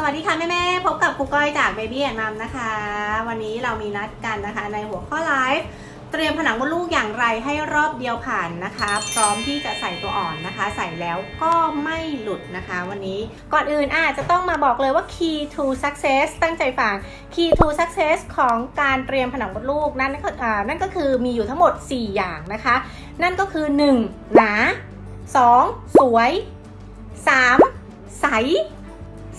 สวัสดีค่ะแม่ๆพบกับครูก้อยจาก Baby and Mom นะคะ วันนี้เรามีนัดกันนะคะ ในหัวข้อไลฟ์เตรียมผนังมดลูกอย่างไรให้รอบเดียวผ่านนะคะ พร้อมที่จะใส่ตัวอ่อนนะคะ ใส่แล้วก็ไม่หลุดนะคะ วันนี้ก่อนอื่นอาจจะต้องมาบอกเลยว่า key to success ตั้งใจฟัง key to success ของการเตรียมผนังมดลูกนั่นก็อ่านั่นก็คือมีอยู่ทั้งหมด 4 อย่างนะคะ นั่นก็คือ 1. หนา 2. สวย 3. ใส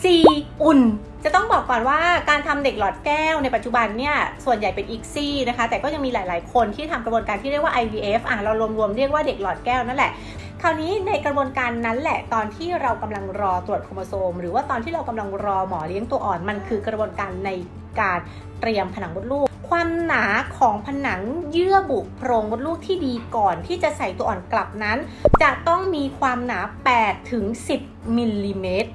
4. อุ่น จะต้องบอกก่อนว่าการทำเด็กหลอดแก้วในปัจจุบันเนี่ยส่วนใหญ่เป็นอีกซี่นะคะ แต่ก็ยังมีหลาย ๆ คนที่ทำกระบวนการที่เรียกว่า IVF อะเรารวม ๆ เรียกว่าเด็กหลอดแก้วนั่นแหละคราวนี้ในกระบวนการนั้นแหละตอนที่เรากำลังรอตรวจโครโมโซม หรือว่าตอนที่เรากำลังรอหมอเลี้ยงตัวอ่อนมันคือกระบวนการในการเตรียมผนังมดลูก ความหนาของผนังเยื่อบุโพรงมดลูกที่ดีก่อนที่จะใส่ตัวอ่อนกลับนั้น จะต้องมีความหนา8ถึง10มิลลิเมตร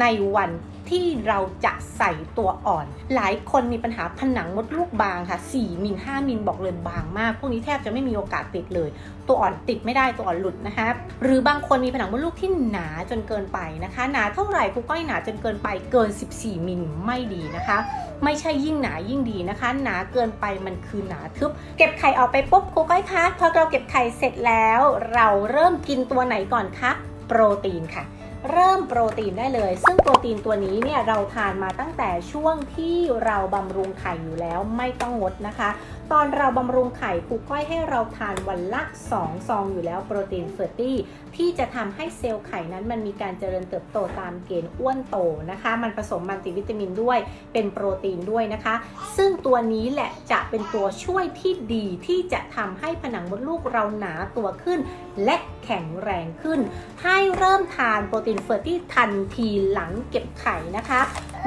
ในวันที่เราจะใส่ตัวอ่อน หลายคนมีปัญหาผนังมดลูกบางค่ะ 4 มิล 5 มิล บอกเลยบางมาก พวกนี้แทบจะไม่มีโอกาสติดเลย ตัวอ่อนติดไม่ได้ ตัวอ่อนหลุดนะคะ หรือบางคนมีผนังมดลูกที่หนาจนเกินไปนะคะ หนาเท่าไหร่ครูก้อยหนาจนเกินไป เกิน 14 มิลไม่ดีนะคะ ไม่ใช่ยิ่งหนายิ่งดีนะคะ หนาเกินไปมันคือหนาทึบ เก็บไข่ออกไปปุ๊บครูก้อยคะ พอเราเก็บไข่เสร็จแล้ว เราเริ่มกินตัวไหนก่อนคะ โปรตีนค่ะ เริ่มโปรตีนได้เลย ซึ่งโปรตีนตัวนี้เนี่ยเราทานมาตั้งแต่ช่วงที่เราบำรุงไข่อยู่แล้วไม่ต้องงดนะคะ ตอนเราบำรุงไข่ครูก้อยให้เราทานวันละ 2 ซองอยู่แล้วโปรตีนเฟอร์ตี้ที่จะทำให้เซลล์ไข่นั้นมันมีการเจริญเติบโตตามเกณฑ์อ้วนโตนะคะ มันผสมมัลติวิตามินด้วยเป็นโปรตีนด้วยนะคะ ซึ่งตัวนี้แหละจะเป็นตัวช่วยที่ดีที่จะทำให้ผนังมดลูกเราหนาตัวขึ้น และแข็งแรงขึ้น ให้เริ่มทานโปรตีนเฟอร์ตี้ทันทีหลังเก็บไข่นะคะ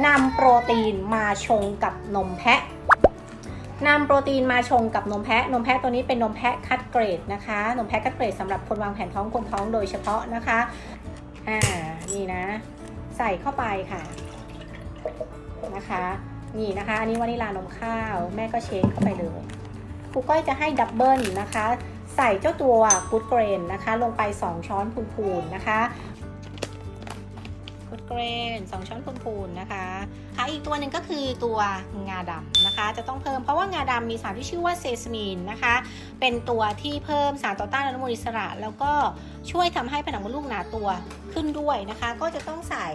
นำโปรตีนมาชงกับนมแพะนำโปรตีนมาชงกับนมแพะ นมแพะตัวนี้เป็นนมแพะคัดเกรดนะคะ นมแพะคัดเกรดสำหรับคนวางแผนท้องคนท้องโดยเฉพาะนะคะ อ่า นี่นะ ใส่เข้าไปค่ะนะคะ นี่นะคะ อันนี้วานิลานมข้าว แม่ก็เช็คเข้าไปเลย ครูก้อยจะให้ดับเบิลนะคะ ใส่เจ้าตัวกูดเกรนนะคะ ลงไป 2 ช้อนพูนๆนะคะ ฟูดเกรน2ช้อนพูนๆนะคะค่ะอีกตัวหนึ่งก็คือตัวงาดำนะคะ จะต้องเพิ่มเพราะว่างาดำมีสารที่ชื่อว่าเซสมีนนะคะ เป็นตัวที่เพิ่มสารต่อต้านอนุมูลอิสระ แล้วก็ช่วยทำให้ผนังมดลูกหนาตัวขึ้นด้วยนะคะ ก็จะต้องใส่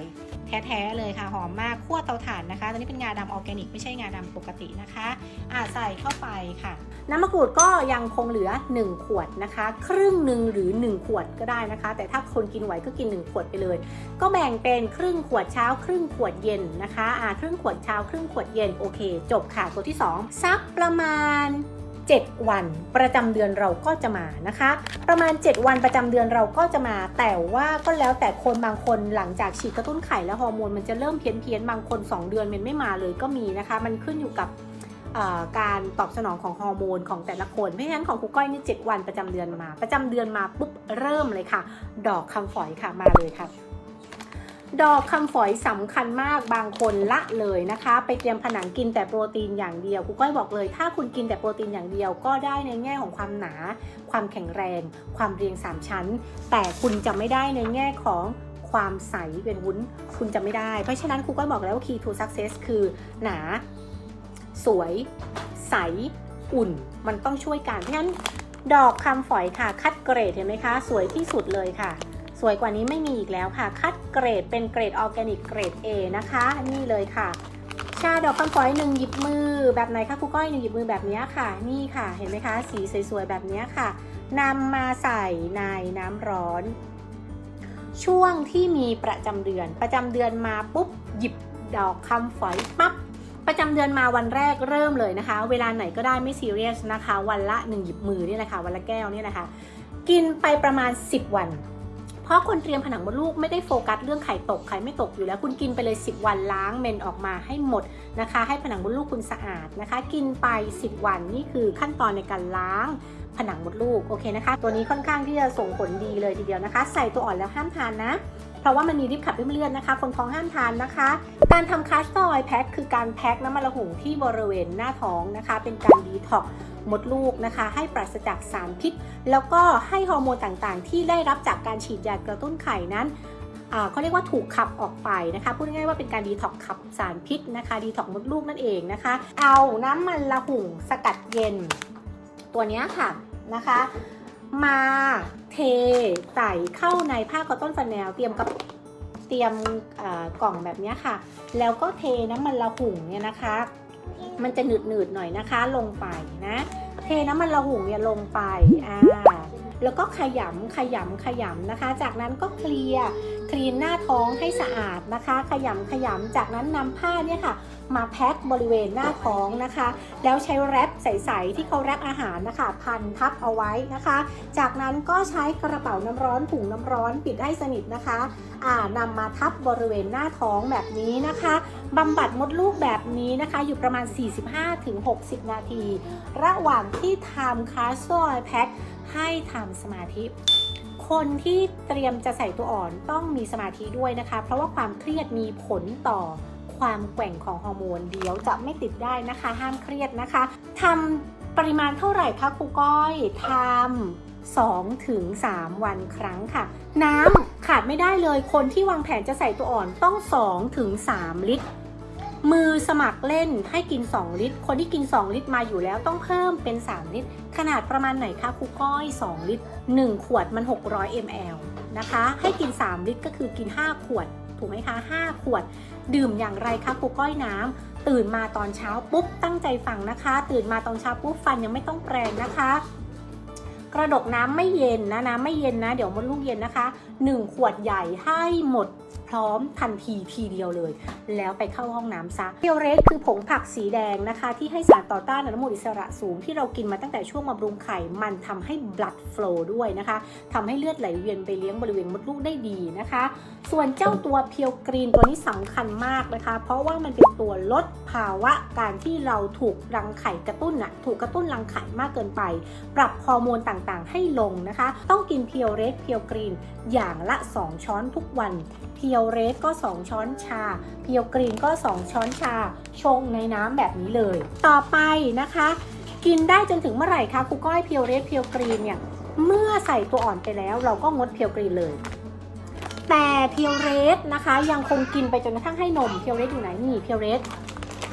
แท้ๆเลยค่ะหอมมากคั่วเตาถ่านนะคะตัวนี้เป็นงาดำออร์แกนิก ไม่ใช่งาดำปกตินะคะอ่าใส่เข้าไปค่ะ น้ำมะกรูดก็ยังคงเหลือ 1 ขวดนะคะ ครึ่งหนึ่งหรือ 1 ขวดก็ได้นะคะ แต่ถ้าคนกินไหวก็กิน 1 ขวดไปเลย ก็แบ่งเป็นครึ่งขวดเช้า ครึ่งขวดเย็นนะคะอ่าครึ่งขวดเช้า ครึ่งขวดเย็นโอเค จบค่ะตัวที่ 2 สักประมาณ 7 วันประจำเดือนเราก็จะมานะคะ ประมาณ 7 วันประจำเดือนเราก็จะมา แต่ว่าก็แล้วแต่คนบางคนหลังจากฉีดกระตุ้นไข่แล้วฮอร์โมนมันจะเริ่มเพี้ยนเพียนๆบางคน 2 เดือนมันไม่มาเลยก็มีนะคะ มันขึ้นอยู่กับการตอบสนองของฮอร์โมนของแต่ละคน เพราะฉะนั้นของครูก้อยนี่ 7 วันประจำเดือนมา ประจำเดือนมาปุ๊บเริ่มเลยค่ะ ดอกคำฝอยค่ะมาเลยค่ะ ดอกคำฝอยสำคัญมากบางคนละเลยนะคะ ไปเตรียมผนังกินแต่โปรตีนอย่างเดียวครูก้อยบอกเลย ถ้าคุณกินแต่โปรตีนอย่างเดียวก็ได้ในแง่ของความหนา ความแข็งแรง ความเรียงสามชั้น แต่คุณจะไม่ได้ในแง่ของความใสเป็นวุ้นคุณจะไม่ได้ เพราะฉะนั้นครูก้อยบอกแล้วว่า key to success คือหนา สวย ใส อุ่น มันต้องช่วยกันเพราะฉะนั้นดอกคำฝอยค่ะ คัดเกรดเห็นไหมคะ สวยที่สุดเลยค่ะ สวยกว่านี้ไม่มีอีกแล้วค่ะ คัดเกรดเป็นเกรดออร์แกนิกเกรด A นะคะ นี่เลยค่ะ ชาดอกคำฝอยหนึ่งหยิบมือแบบไหนคะครูก้อยหนึ่งหยิบมือแบบนี้ค่ะ นี่ค่ะเห็นไหมคะ สีสวยๆแบบนี้ค่ะนำมาใส่ในน้ำร้อน ช่วงที่มีประจำเดือน ประจำเดือนมาปุ๊บหยิบดอกคำฝอยปั๊บประจำเดือนมาวันแรกเริ่มเลยนะคะ เวลาไหนก็ได้ไม่ซีเรียสนะคะ วันละหนึ่งหยิบมือนี่แหละค่ะวันละแก้วนี่แหละค่ะกินไปประมาณ 10 วัน เพราะคนเตรียมผนังมดลูกไม่ได้โฟกัสเรื่องไข่ตกไข่ไม่ตกอยู่แล้วคุณกินไปเลย 10 วันล้างเมนออกมาให้หมดนะคะ ให้ผนังมดลูกคุณสะอาดนะคะ กินไป 10 วันนี่คือขั้นตอนในการล้าง ผนังมดลูกโอเคนะคะ ตัวนี้ค่อนข้างที่จะส่งผลดีเลยทีเดียวนะคะ ใส่ตัวอ่อนแล้วห้ามทานนะ เพราะว่ามันมีริบขับริบเลือดนะคะ คนท้องห้ามทานนะคะ การทำคัสตอร์ออยแพ็คคือการแพ็คน้ำมันระหุงที่บริเวณหน้าท้องนะคะ เป็นการดีท็อกมดลูกนะคะ ให้ปราศจากสารพิษ แล้วก็ให้ฮอร์โมนต่างๆ ที่ได้รับจากการฉีดยากระตุ้นไข่นั้นอ่าเขาเรียกว่าถูกขับออกไปนะคะ พูดง่ายๆว่าเป็นการดีท็อกขับสารพิษนะคะ ดีท็อกมดลูกนั่นเองนะคะ เอาน้ำมันละหุ่งสกัดเย็น ตัวนี้ค่ะนะคะ มาเทใส่เข้าในผ้าคอตตอนฟันแนลเตรียมกับเตรียมกล่องแบบนี้ค่ะ แล้วก็เทน้ำมันละหุ่งเนี่ยนะคะ มันจะหนืดหนืดๆหน่อยนะคะลงไปนะ เทน้ำมันละหุ่งเนี่ยลงไปอ่า แล้วก็ขยำขยำขยำนะคะ จากนั้นก็เคลียร์คลีนหน้าท้องให้สะอาดนะคะ ขยำขยำจากนั้นนำผ้าเนี่ยค่ะ มาแพ็คบริเวณหน้าท้องนะคะ แล้วใช้แรปใสๆที่เขาแรปอาหารนะคะ พันทับเอาไว้นะคะ จากนั้นก็ใช้กระเป๋าน้ำร้อนถุงน้ำร้อนปิดให้สนิทนะคะอ่านำมาทับบริเวณหน้าท้องแบบนี้นะคะบำบัดมดลูกแบบนี้นะคะ อยู่ประมาณ 45-60 นาที ระหว่างที่ทำคาสโซยแพ็ค ให้ทำสมาธิ คนที่เตรียมจะใส่ตัวอ่อนต้องมีสมาธิด้วยนะคะ เพราะว่าความเครียดมีผลต่อความแกว่งของฮอร์โมนเดี๋ยวจะไม่ติดได้นะคะ ห้ามเครียดนะคะทำปริมาณเท่าไหร่คะครูก้อยทำ2ถึง3วันครั้งค่ะ น้ำขาดไม่ได้เลยคนที่วางแผนจะใส่ตัวอ่อนต้อง2ถึง3ลิตร มือสมัครเล่นให้กิน 2 ลิตร คนที่กิน 2 ลิตรมาอยู่แล้วต้องเพิ่มเป็น 3 ลิตร ขนาดประมาณไหนคะครูก้อย 2 ลิตร 1 ขวดมัน 600 ml นะคะ ให้กิน 3 ลิตรก็คือกิน 5 ขวด ถูกไหมคะ 5 ขวด ดื่มอย่างไรคะครูก้อยน้ำ ตื่นมาตอนเช้าปุ๊บ ตั้งใจฟังนะคะ ตื่นมาตอนเช้าปุ๊บฟันยังไม่ต้องแปรงนะคะกระดกน้ำไม่เย็นนะน้ำไม่เย็นนะ เดี๋ยวมดลูกเย็นนะคะ 1 ขวดใหญ่ให้หมด พร้อมทันทีทีเดียวเลย แล้วไปเข้าห้องน้ำซะเพียวเรสคือผงผักสีแดงนะคะ ที่ให้สารต่อต้านอนุมูลอิสระสูงที่เรากินมาตั้งแต่ช่วงบำรุงไข่มันทำให้ blood flow ด้วยนะคะทำให้เลือดไหลเวียนไปเลี้ยงบริเวณมดลูกได้ดีนะคะ ส่วนเจ้าตัวเพียวกรีนตัวนี้สำคัญมากนะคะ เพราะว่ามันเป็นตัวลดภาวะการที่เราถูกรังไข่กระตุ้นอะถูกกระตุ้นรังไข่มากเกินไป ปรับฮอร์โมนต่างๆ ให้ลงนะคะ ต้องกินเพียวเรสเพียวกรีนอย่างละ 2 ช้อนทุกวันเพียวเรดก็ 2 ช้อนชา เพียวกรีนก็ 2 ช้อนชา ชงในน้ำแบบนี้เลย ต่อไปนะคะ กินได้จนถึงเมื่อไหร่คะครูก้อยเพียวเรดเพียวกรีนเนี่ยเมื่อใส่ตัวอ่อนไปแล้วเราก็งดเพียวกรีนเลยแต่เพียวเรสนะคะยังคงกินไปจนกระทั่งให้นมเพียวเรสอยู่ไหนนี่เพียวเรส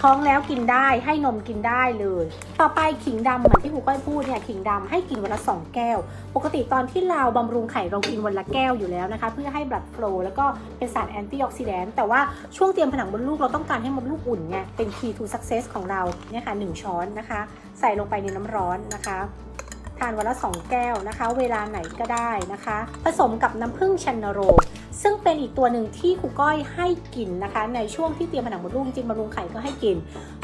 ท้องแล้วกินได้ให้นมกินได้เลย ต่อไปขิงดำเหมือนที่ครูก้อยพูดเนี่ยขิงดำให้กินวันละ 2 แก้ว ปกติตอนที่เราบำรุงไข่เรากินวันละแก้วอยู่แล้วนะคะ เพื่อให้ blood flow แล้วก็เป็นสารแอนตี้ออกซิแดนต์แต่ว่าช่วงเตรียมผนังมดลูกเราต้องการให้มดลูกอุ่นไงเป็น key to success ของเราเนี่ยค่ะหนึ่งช้อนนะคะ ใส่ลงไปในน้ำร้อนนะคะทานวันละ 2 แก้วนะคะ เวลาไหนก็ได้นะคะ ผสมกับน้ำผึ้งชันนโร ซึ่งเป็นอีกตัวหนึ่งที่ครูก้อยให้กินนะคะ ในช่วงที่เตรียมผนังมดลูกจริงบำรุงไข่ก็ให้กิน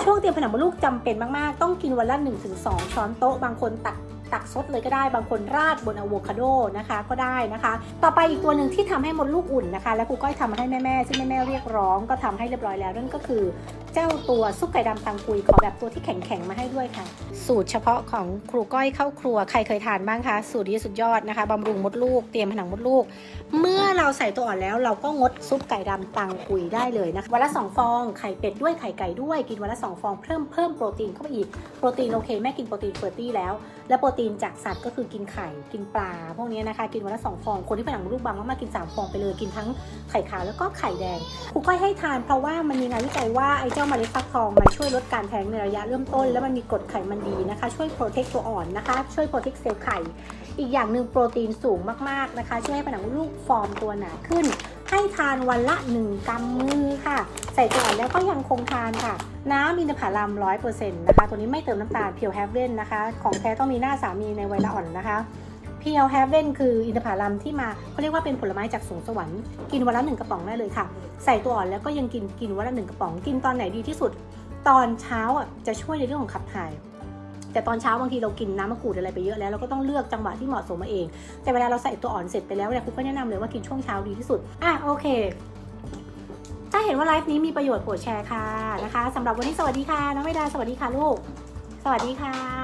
ช่วงเตรียมผนังมดลูกจำเป็นมากๆ ต้องกินวันละ 1-2 ช้อนโต๊ะ บางคนตักตักซดเลยก็ได้บางคนราดบนอะโวคาโดนะคะก็ได้นะคะ ต่อไปอีกตัวหนึ่งที่ทำให้มดลูกอุ่นนะคะ และครูก้อยทำมาให้แม่ๆซึ่งแม่ๆเรียกร้องก็ทำให้เรียบร้อยแล้วนั่นก็คือเจ้าตัวซุปไก่ดำตังกุยขอแบบตัวที่แข็งๆมาให้ด้วยค่ะ สูตรเฉพาะของครูก้อยเข้าครัวใครเคยทานบ้างคะ สูตรนี้สุดยอดนะคะบำรุงมดลูกเตรียมผนังมดลูก เมื่อเราใส่ตัวอ่อนแล้วเราก็งดซุปไก่ดำตังกุยได้เลยนะคะวันละสองฟองไข่เป็ดด้วยไข่ไก่ด้วยกินวันละสองฟองเพิ่มเพิ่มโปรตีนเข้าไปอีกโปรตีนโอเคแม่กินโปรตีนเฟอร์ตี้แล้ว และโปรตีนจากสัตว์ก็คือกินไข่กินปลาพวกนี้นะคะกินวันละสองฟองคนที่ผนังมดลูกบางมากๆกินสามฟองไปเลยกินทั้งไข่ขาวแล้วก็ไข่แดงครูก้อยให้ทานเพราะว่ามันมีงานวิจัยว่าไอ้จ้าเมล็ดฟักทองมันช่วยลดการแท้งในระยะเริ่มต้น แล้วมันมีกรดไขมันดีนะคะ ช่วยโปรเทคตัวอ่อนนะคะ ช่วยโปรเทคเซลล์ไข่ อีกอย่างหนึ่งโปรตีนสูงมากๆนะคะ ช่วยให้ผนังลูกฟอร์มตัวหนาขึ้น ให้ทานวันละ 1กำมือค่ะ ใส่ตัวอ่อนแล้วก็ยังคงทานค่ะ น้ำอินทผลัมร้อยเปอร์เซ็นต์นะคะ ตัวนี้ไม่เติมน้ำตาลเพียวแฮฟเว่นนะคะ ของแท้ต้องมีหน้าสามีในวัยละอ่อนนะคะ เพียวแฮเว่นคืออินทผลัมที่มาเขาเรียกว่าเป็นผลไม้จากสวงสวรรค์กินวันละหนึ่งกระป๋องได้เลยค่ะ ใส่ตัวอ่อนแล้วก็ยังกินกินวันละหนึ่งกระป๋องกินตอนไหนดีที่สุด ตอนเช้าอะจะช่วยในเรื่องของขับถ่าย แต่ตอนเช้าบางทีเรากินน้ำมะกรูดอะไรไปเยอะแล้วเราก็ต้องเลือกจังหวะที่เหมาะสมมาเอง แต่เวลาเราใส่ตัวอ่อนเสร็จไปแล้วเนี่ยครูก็แนะนำเลยว่ากินช่วงเช้าดีที่สุดอะโอเค ถ้าเห็นว่าไลฟ์นี้มีประโยชน์โปรดแชร์ค่ะนะคะสำหรับวันนี้สวัสดีค่ะน้องไม่ดาสวัสดีค่ะลูก สวัสดีค่ะ